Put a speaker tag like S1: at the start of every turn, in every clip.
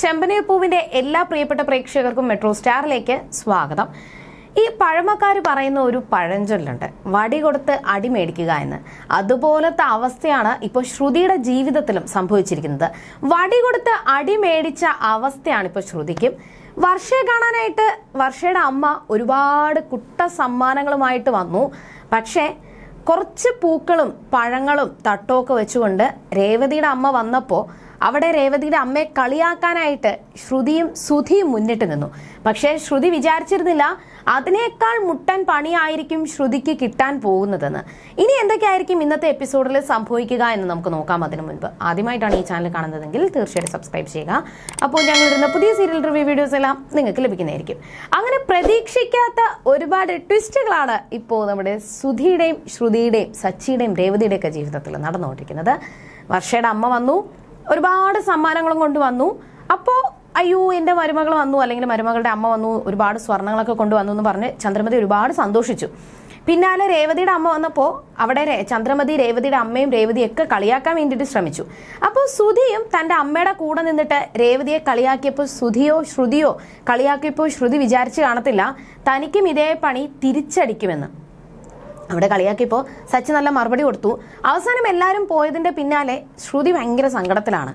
S1: ചെമ്പനീർ പൂവിന്റെ എല്ലാ പ്രിയപ്പെട്ട പ്രേക്ഷകർക്കും മെട്രോ സ്റ്റാറിലേക്ക് സ്വാഗതം. ഈ പഴമക്കാർ പറയുന്ന ഒരു പഴഞ്ചൊല്ലുണ്ട് വടി കൊടുത്ത് അടി മേടിക്കുക എന്ന്. അതുപോലത്തെ അവസ്ഥയാണ് ഇപ്പോൾ ശ്രുതിയുടെ ജീവിതത്തിലും സംഭവിച്ചിരിക്കുന്നത്. വടി കൊടുത്ത് അടി മേടിച്ച അവസ്ഥയാണ് ഇപ്പോൾ ശ്രുതിക്കും. വർഷയെ കാണാനായിട്ട് വർഷയുടെ അമ്മ ഒരുപാട് കുട്ട സമ്മാനങ്ങളുമായിട്ട് വന്നു. പക്ഷേ കുറച്ച് പൂക്കളും പഴങ്ങളും തട്ടമൊക്കെ വെച്ചുകൊണ്ട് രേവതിയുടെ അമ്മ വന്നപ്പോൾ അവിടെ രേവതിയുടെ അമ്മയെ കളിയാക്കാനായിട്ട് ശ്രുതിയും സുധിയും മുന്നിട്ട് നിന്നു. പക്ഷേ ശ്രുതി വിചാരിച്ചിരുന്നില്ല അതിനേക്കാൾ മുട്ടൻ പണിയായിരിക്കും ശ്രുതിക്ക് കിട്ടാൻ പോകുന്നതെന്ന്. ഇനി എന്തൊക്കെയായിരിക്കും ഇന്നത്തെ എപ്പിസോഡിൽ സംഭവിക്കുക എന്ന് നമുക്ക് നോക്കാം അതിനു മുൻപ്. ആദ്യമായിട്ടാണ് ഈ ചാനൽ കാണുന്നതെങ്കിൽ തീർച്ചയായിട്ടും സബ്സ്ക്രൈബ് ചെയ്യുക. അപ്പോൾ ഞങ്ങൾ ഇടുന്ന പുതിയ സീരിയൽ റിവ്യൂ വീഡിയോസ് എല്ലാം നിങ്ങൾക്ക് ലഭിക്കുന്നതായിരിക്കും. അങ്ങനെ പ്രതീക്ഷിക്കാത്ത ഒരുപാട് ട്വിസ്റ്റുകളാണ് ഇപ്പോൾ നമ്മുടെ സുധിയുടെയും ശ്രുതിയുടെയും സച്ചിയുടെയും രേവതിയുടെയൊക്കെ ജീവിതത്തിൽ നടന്നുകൊണ്ടിരിക്കുന്നത്. വർഷയുടെ അമ്മ വന്നു. ഒരുപാട് സമ്മാനങ്ങളും കൊണ്ട് വന്നു. അപ്പോൾ അയ്യോ എന്റെ മരുമകൾ വന്നു അല്ലെങ്കിൽ മരുമകളുടെ അമ്മ വന്നു ഒരുപാട് സ്വർണങ്ങളൊക്കെ കൊണ്ടുവന്നു എന്ന് പറഞ്ഞ് ചന്ദ്രമതി ഒരുപാട് സന്തോഷിച്ചു. പിന്നാലെ രേവതിയുടെ അമ്മ വന്നപ്പോൾ അവിടെ ചന്ദ്രമതി രേവതിയുടെ അമ്മയും രേവതിയൊക്കെ കളിയാക്കാൻ വേണ്ടിയിട്ട് ശ്രമിച്ചു. അപ്പോൾ സുധിയും തന്റെ അമ്മയുടെ കൂടെ നിന്നിട്ട് രേവതിയെ കളിയാക്കിയപ്പോൾ സുധിയോ ശ്രുതിയോ കളിയാക്കിയപ്പോൾ ശ്രുതി വിചാരിച്ച് കാണത്തില്ല തനിക്കും ഇതേ പണി തിരിച്ചടിക്കുമെന്ന്. അവിടെ കളിയാക്കിയപ്പോൾ സച്ചിൻ നല്ല മറുപടി കൊടുത്തു. അവസാനം എല്ലാവരും പോയതിന്റെ പിന്നാലെ ശ്രുതി ഭയങ്കര സങ്കടത്തിലാണ്.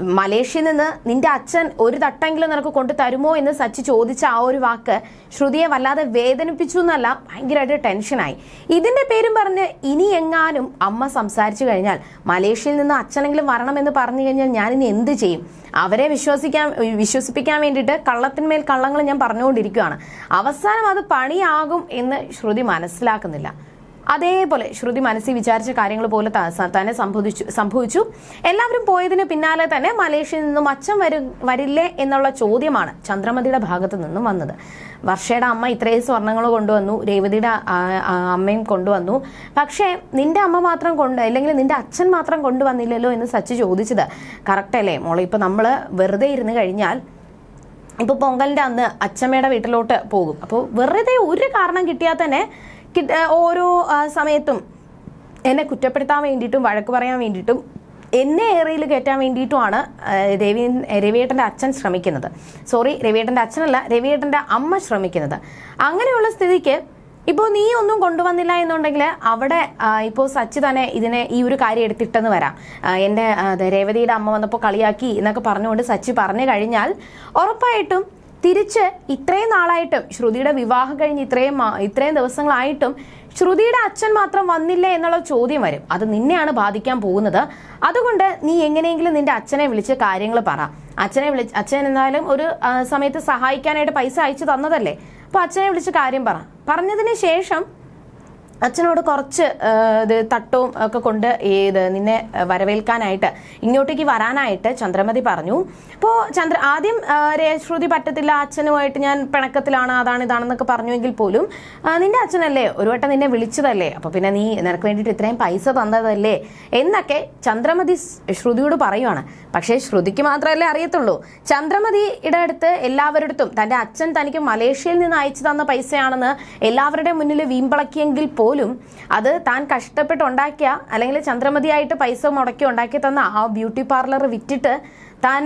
S1: മലേഷ്യയിൽ നിന്ന് നിന്റെ അച്ഛൻ ഒരു തട്ടെങ്കിലും നിനക്ക് കൊണ്ടു തരുമോ എന്ന് സച്ചി ചോദിച്ച ആ ഒരു വാക്ക് ശ്രുതിയെ വല്ലാതെ വേദനിപ്പിച്ചു എന്നല്ല ഭയങ്കരമായിട്ട് ടെൻഷനായി. ഇതിന്റെ പേരും പറഞ്ഞ് ഇനി എങ്ങാനും അമ്മ സംസാരിച്ചു കഴിഞ്ഞാൽ മലേഷ്യയിൽ നിന്ന് അച്ഛനെങ്കിലും വരണമെന്ന് പറഞ്ഞു കഴിഞ്ഞാൽ ഞാൻ ഇനി എന്ത് ചെയ്യും? അവരെ വിശ്വസിക്കാൻ വിശ്വസിപ്പിക്കാൻ വേണ്ടിയിട്ട് കള്ളത്തിന്മേൽ കള്ളങ്ങൾ ഞാൻ പറഞ്ഞുകൊണ്ടിരിക്കുകയാണ്. അവസാനം അത് പണിയാകും എന്ന് ശ്രുതി മനസ്സിലാക്കുന്നില്ല. അതേപോലെ ശ്രുതി മനസ്സിൽ വിചാരിച്ച കാര്യങ്ങൾ പോലെ തന്നെ സംഭവിച്ചു സംഭവിച്ചു. എല്ലാവരും പോയതിന് പിന്നാലെ തന്നെ മലേഷ്യയിൽ നിന്നും അച്ഛൻ വരും വരില്ലേ എന്നുള്ള ചോദ്യമാണ് ചന്ദ്രമതിയുടെ ഭാഗത്ത് നിന്നും വന്നത്. വർഷയുടെ അമ്മ ഇത്രയും സ്വർണങ്ങൾ കൊണ്ടുവന്നു രേവതിയുടെ അമ്മയും കൊണ്ടുവന്നു. പക്ഷേ നിന്റെ അമ്മ മാത്രം കൊണ്ട് അല്ലെങ്കിൽ നിന്റെ അച്ഛൻ മാത്രം കൊണ്ടുവന്നില്ലല്ലോ എന്ന് സച്ചി ചോദിച്ചത് കറക്റ്റ് അല്ലേ? മോളെ ഇപ്പൊ നമ്മൾ വെറുതെ ഇരുന്ന് കഴിഞ്ഞാൽ ഇപ്പൊ പൊങ്കലിന്റെ അന്ന് അച്ഛമ്മയുടെ വീട്ടിലോട്ട് പോകും. അപ്പോൾ വെറുതെ ഒരു കാരണം കിട്ടിയാൽ തന്നെ ഓരോ സമയത്തും എന്നെ കുറ്റപ്പെടുത്താൻ വേണ്ടിയിട്ടും വഴക്ക് പറയാൻ വേണ്ടിയിട്ടും എന്നെ ഏറിയിൽ കയറ്റാൻ വേണ്ടിയിട്ടുമാണ് രവി രവിയേട്ടന്റെ അച്ഛൻ ശ്രമിക്കുന്നത്. സോറി രവിയേട്ടന്റെ അച്ഛനല്ല രവിയേട്ടന്റെ അമ്മ ശ്രമിക്കുന്നത്. അങ്ങനെയുള്ള സ്ഥിതിക്ക് ഇപ്പോൾ നീ ഒന്നും കൊണ്ടുവന്നില്ല എന്നുണ്ടെങ്കിൽ അവിടെ ഇപ്പോൾ സച്ചി തന്നെ ഇതിനെ ഈ ഒരു കാര്യം എടുത്തിട്ടെന്ന് വരാം. എന്റെ രേവതിയുടെ അമ്മ വന്നപ്പോൾ കളിയാക്കി എന്നൊക്കെ പറഞ്ഞുകൊണ്ട് സച്ചി പറഞ്ഞു കഴിഞ്ഞാൽ ഉറപ്പായിട്ടും തിരിച്ച് ഇത്രയും നാളായിട്ടും ശ്രുതിയുടെ വിവാഹം കഴിഞ്ഞ് ഇത്രയും ഇത്രയും ദിവസങ്ങളായിട്ടും ശ്രുതിയുടെ അച്ഛൻ മാത്രം വന്നില്ല എന്നുള്ള ചോദ്യം വരും. അത് നിന്നെയാണ് ബാധിക്കാൻ പോകുന്നത്. അതുകൊണ്ട് നീ എങ്ങനെയെങ്കിലും നിന്റെ അച്ഛനെ വിളിച്ച് കാര്യങ്ങൾ പറ. അച്ഛനെ വിളിച്ച് അച്ഛൻ എന്നാലും ഒരു സമയത്ത് സഹായിക്കാനായിട്ട് പൈസ അയച്ചു തന്നതല്ലേ. അപ്പൊ അച്ഛനെ വിളിച്ച് കാര്യം പറ. പറഞ്ഞതിന് ശേഷം അച്ഛനോട് കുറച്ച് ഇത് തട്ടവും ഒക്കെ കൊണ്ട് ഏത് നിന്നെ വരവേൽക്കാനായിട്ട് ഇങ്ങോട്ടേക്ക് വരാനായിട്ട് ചന്ദ്രമതി പറഞ്ഞു. അപ്പോൾ ചന്ദ്ര ആദ്യം രേശ്രുതി ശ്രുതി പറ്റത്തില്ല അച്ഛനുമായിട്ട് ഞാൻ പിണക്കത്തിലാണ് അതാണ് ഇതാണെന്നൊക്കെ പറഞ്ഞുവെങ്കിൽ പോലും നിന്റെ അച്ഛനല്ലേ ഒരു വട്ടം നിന്നെ വിളിച്ചതല്ലേ അപ്പോൾ പിന്നെ നീ നിനക്ക് വേണ്ടിയിട്ട് ഇത്രയും പൈസ തന്നതല്ലേ എന്നൊക്കെ ചന്ദ്രമതി ശ്രുതിയോട് പറയുവാണ്. പക്ഷേ ശ്രുതിക്ക് മാത്രമല്ലേ അറിയത്തുള്ളൂ. ചന്ദ്രമതിയുടെ അടുത്ത് എല്ലാവരുടെ തന്റെ അച്ഛൻ തനിക്ക് മലേഷ്യയിൽ നിന്ന് അയച്ചു തന്ന പൈസയാണെന്ന് എല്ലാവരുടെയും മുന്നിൽ വീമ്പിളക്കിയെങ്കിൽ പോലും അത് താൻ കഷ്ടപ്പെട്ടുണ്ടാക്കിയ അല്ലെങ്കിൽ ചന്ദ്രമതിയായിട്ട് പൈസ മുടക്കി ഉണ്ടാക്കി തന്ന ആ ബ്യൂട്ടി പാർലർ വിറ്റിട്ട് താൻ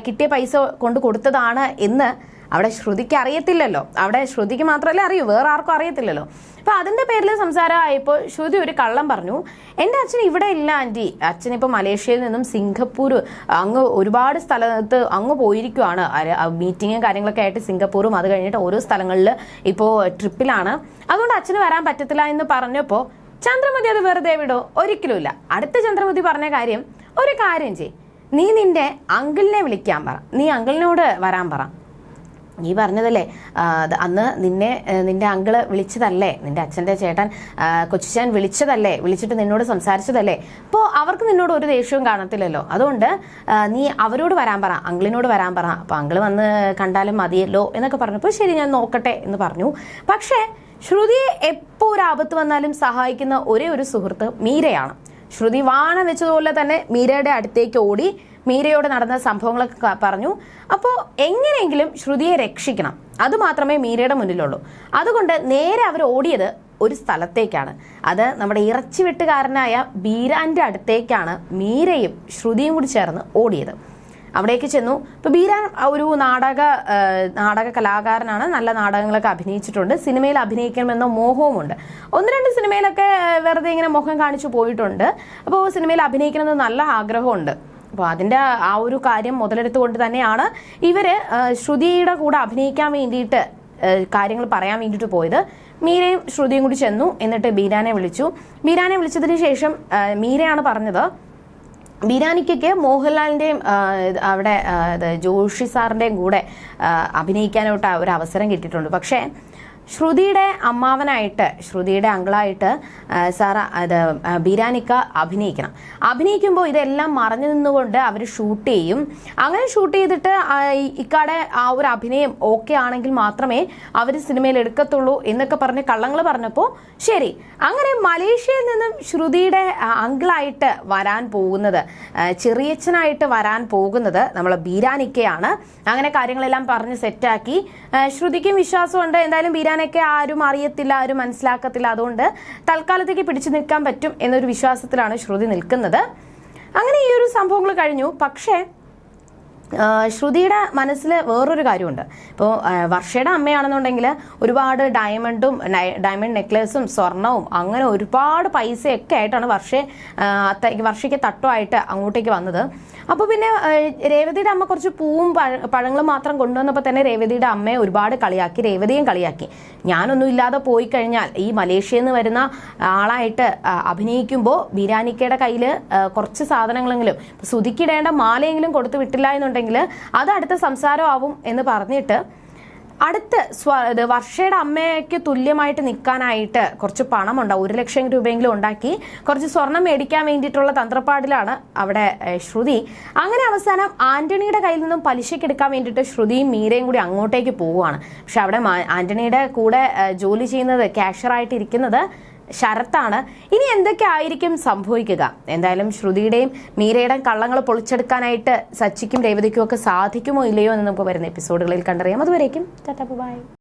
S1: കിട്ടിയ പൈസ കൊണ്ട് കൊടുത്തതാണ് എന്ന് അവിടെ ശ്രുതിക്ക് അറിയത്തില്ലല്ലോ. അവിടെ ശ്രുതിക്ക് മാത്രമല്ല അറിയൂ വേറെ ആർക്കും അറിയത്തില്ലല്ലോ. അപ്പൊ അതിന്റെ പേരിൽ സംസാരമായപ്പോൾ ശ്രുതി ഒരു കള്ളം പറഞ്ഞു. എന്റെ അച്ഛൻ ഇവിടെ ഇല്ല ആന്റി അച്ഛൻ ഇപ്പോൾ മലേഷ്യയിൽ നിന്നും സിംഗപ്പൂർ അങ്ങ് ഒരുപാട് സ്ഥലത്ത് അങ്ങ് പോയിരിക്കുവാണ്. മീറ്റിങ്ങും കാര്യങ്ങളൊക്കെ ആയിട്ട് സിംഗപ്പൂറും അത് കഴിഞ്ഞിട്ട് ഓരോ സ്ഥലങ്ങളിൽ ഇപ്പോ ട്രിപ്പിലാണ്. അതുകൊണ്ട് അച്ഛന് വരാൻ പറ്റത്തില്ല എന്ന് പറഞ്ഞപ്പോൾ ചന്ദ്രമതി അത് വെറുതെ വിടോ ഒരിക്കലുമില്ല അടുത്ത ചന്ദ്രമതി പറഞ്ഞ കാര്യം ഒരു കാര്യം ചെയ് നീ നിന്റെ അങ്കിളിനെ വിളിക്കാൻ പറ. നീ അങ്കിളിനോട് വരാൻ പറ. നീ പറഞ്ഞതല്ലേ? അന്ന് നിന്നെ നിന്റെ അങ്കിൾ വിളിച്ചതല്ലേ? നിന്റെ അച്ഛന്റെ ചേട്ടൻ ആ, വിളിച്ചതല്ലേ? വിളിച്ചിട്ട് നിന്നോട് സംസാരിച്ചതല്ലേ? അപ്പോൾ അവർക്ക് നിന്നോട് ഒരു ദേഷ്യവും കാണത്തില്ലല്ലോ. അതുകൊണ്ട് നീ അവരോട് വരാൻ പറ അങ്കിളിനോട് വരാൻ പറ. അപ്പോൾ അങ്കിൾ വന്ന് കണ്ടാലും മതിയല്ലോ എന്നൊക്കെ പറഞ്ഞപ്പോൾ ശരി ഞാൻ നോക്കട്ടെ എന്ന് പറഞ്ഞു. പക്ഷേ ശ്രുതിയെ എപ്പോൾ ഒരു ആപത്ത് വന്നാലും സഹായിക്കുന്ന ഒരേ ഒരു സുഹൃത്ത് മീരയാണ്. ശ്രുതി വാണ വെച്ചതുപോലെ തന്നെ മീരയുടെ അടുത്തേക്ക് ഓടി മീരയോട് നടന്ന സംഭവങ്ങളൊക്കെ പറഞ്ഞു. അപ്പോൾ എങ്ങനെയെങ്കിലും ശ്രുതിയെ രക്ഷിക്കണം. അത് മാത്രമേ മീരയുടെ മുന്നിലുള്ളൂ. അതുകൊണ്ട് നേരെ അവർ ഓടിയത് ഒരു സ്ഥലത്തേക്കാണ്. അത് നമ്മുടെ ഇറച്ചി വെട്ടുകാരനായ ബീരാന്റെ അടുത്തേക്കാണ് മീരയും ശ്രുതിയും കൂടി ചേർന്ന് ഓടിയത്. അവിടേക്ക് ചെന്നു. ഇപ്പൊ ബീരാൻ ഒരു നാടക നാടക കലാകാരനാണ്. നല്ല നാടകങ്ങളൊക്കെ അഭിനയിച്ചിട്ടുണ്ട്. സിനിമയിൽ അഭിനയിക്കണമെന്ന മോഹവുമുണ്ട്. ഒന്ന് രണ്ട് സിനിമയിലൊക്കെ വെറുതെ ഇങ്ങനെ മുഖം കാണിച്ചു പോയിട്ടുണ്ട്. അപ്പോൾ സിനിമയിൽ അഭിനയിക്കണമെന്ന് നല്ല ആഗ്രഹമുണ്ട്. അപ്പോൾ അതിന്റെ ആ ഒരു കാര്യം മുതലെടുത്തുകൊണ്ട് തന്നെയാണ് ഇവർ ശ്രുതിയുടെ കൂടെ അഭിനയിക്കാൻ വേണ്ടിയിട്ട് കാര്യങ്ങൾ പറയാൻ വേണ്ടിയിട്ട് പോയത്. മീരയും ശ്രുതിയും കൂടി ചെന്നു എന്നിട്ട് ബീരാനെ വിളിച്ചു. ബീരാനെ വിളിച്ചതിന് ശേഷം മീരയാണ് പറഞ്ഞത് ബിരാനിക്കൊക്കെ മോഹൻലാലിന്റെയും അവിടെ ജോഷി സാറിന്റെയും കൂടെ അഭിനയിക്കാനായിട്ട് ഒരു അവസരം കിട്ടിയിട്ടുണ്ട്. പക്ഷേ ശ്രുതിയുടെ അമ്മാവനായിട്ട് ശ്രുതിയുടെ അങ്കിളായിട്ട് സാർ അത് ബിരാനിക്ക അഭിനയിക്കണം. അഭിനയിക്കുമ്പോൾ ഇതെല്ലാം മറഞ്ഞു നിന്നുകൊണ്ട് അവർ ഷൂട്ട് ചെയ്യും. അങ്ങനെ ഷൂട്ട് ചെയ്തിട്ട് ഇക്കാടെ ആ ഒരു അഭിനയം ഓക്കെ ആണെങ്കിൽ മാത്രമേ അവർ സിനിമയിൽ എടുക്കത്തുള്ളൂ എന്നൊക്കെ പറഞ്ഞ് കള്ളങ്ങൾ പറഞ്ഞപ്പോൾ ശരി. അങ്ങനെ മലേഷ്യയിൽ നിന്നും ശ്രുതിയുടെ അങ്കിളായിട്ട് വരാൻ പോകുന്നത് ചെറിയച്ഛനായിട്ട് വരാൻ പോകുന്നത് നമ്മൾ ബീരാനിക്കയാണ്. അങ്ങനെ കാര്യങ്ങളെല്ലാം പറഞ്ഞ് സെറ്റാക്കി ശ്രുതിക്കും വിശ്വാസമുണ്ട്. എന്തായാലും ബീരാനൊക്കെ ആരും അറിയത്തില്ല ആരും മനസ്സിലാക്കത്തില്ല. അതുകൊണ്ട് തൽക്കാലത്തേക്ക് പിടിച്ചു നിൽക്കാൻ പറ്റും എന്നൊരു വിശ്വാസത്തിലാണ് ശ്രുതി നിൽക്കുന്നത്. അങ്ങനെ ഈ ഒരു സംഭവങ്ങൾ കഴിഞ്ഞു. പക്ഷേ ശ്രുതിയുടെ മനസ്സിൽ വേറൊരു കാര്യമുണ്ട്. ഇപ്പോൾ വർഷയുടെ അമ്മയാണെന്നുണ്ടെങ്കിൽ ഒരുപാട് ഡയമണ്ടും ഡയമണ്ട് നെക്ലേസും സ്വർണവും അങ്ങനെ ഒരുപാട് പൈസയൊക്കെ ആയിട്ടാണ് വർഷ വർഷയ്ക്ക് തട്ടുമായിട്ട് അങ്ങോട്ടേക്ക് വന്നത്. അപ്പോൾ പിന്നെ രേവതിയുടെ അമ്മ കുറച്ച് പൂവും പഴങ്ങളും മാത്രം കൊണ്ടുവന്നപ്പോൾ തന്നെ രേവതിയുടെ അമ്മയെ ഒരുപാട് കളിയാക്കി രേവതിയും കളിയാക്കി. ഞാനൊന്നും ഇല്ലാതെ പോയി കഴിഞ്ഞാൽ ഈ മലേഷ്യയിൽ നിന്ന് വരുന്ന ആളായിട്ട് അഭിനയിക്കുമ്പോൾ ബിരാനിക്കയുടെ കയ്യിൽ കുറച്ച് സാധനങ്ങളെങ്കിലും സുതിക്കിടേണ്ട മാലയെങ്കിലും കൊടുത്തു വിട്ടില്ല എന്നുണ്ടെങ്കിൽ അത് അടുത്ത സംസാരമാവും എന്ന് പറഞ്ഞിട്ട് അടുത്ത് വർഷയുടെ അമ്മയ്ക്ക് തുല്യമായിട്ട് നിൽക്കാനായിട്ട് കുറച്ച് പണം ഉണ്ടാവും ഒരു ലക്ഷം രൂപയെങ്കിലും ഉണ്ടാക്കി കുറച്ച് സ്വർണം മേടിക്കാൻ വേണ്ടിയിട്ടുള്ള തന്ത്രപ്പാടിലാണ് അവിടെ ശ്രുതി. അങ്ങനെ അവസാനം ആന്റണിയുടെ കയ്യിൽ നിന്നും പലിശയ്ക്ക് എടുക്കാൻ വേണ്ടിയിട്ട് ശ്രുതിയും മീരയും കൂടി അങ്ങോട്ടേക്ക് പോവുകയാണ്. പക്ഷെ അവിടെ ആന്റണിയുടെ കൂടെ ജോലി ചെയ്യുന്നത് ക്യാഷറായിട്ട് ഇരിക്കുന്നത് ശരത്താണ്. ഇനി എന്തൊക്കെ ആയിരിക്കും സംഭവിക്കുക? എന്തായാലും ശ്രുതിയുടെയും മീരയുടെയും കള്ളങ്ങൾ പൊളിച്ചെടുക്കാനായിട്ട് സച്ചിക്കും രേവതിക്കും ഒക്കെ സാധിക്കുമോ ഇല്ലയോ എന്ന് നമുക്ക് വരുന്ന എപ്പിസോഡുകളിൽ കണ്ടറിയാം. അതുവരേക്കും ടാറ്റാ ബൈ.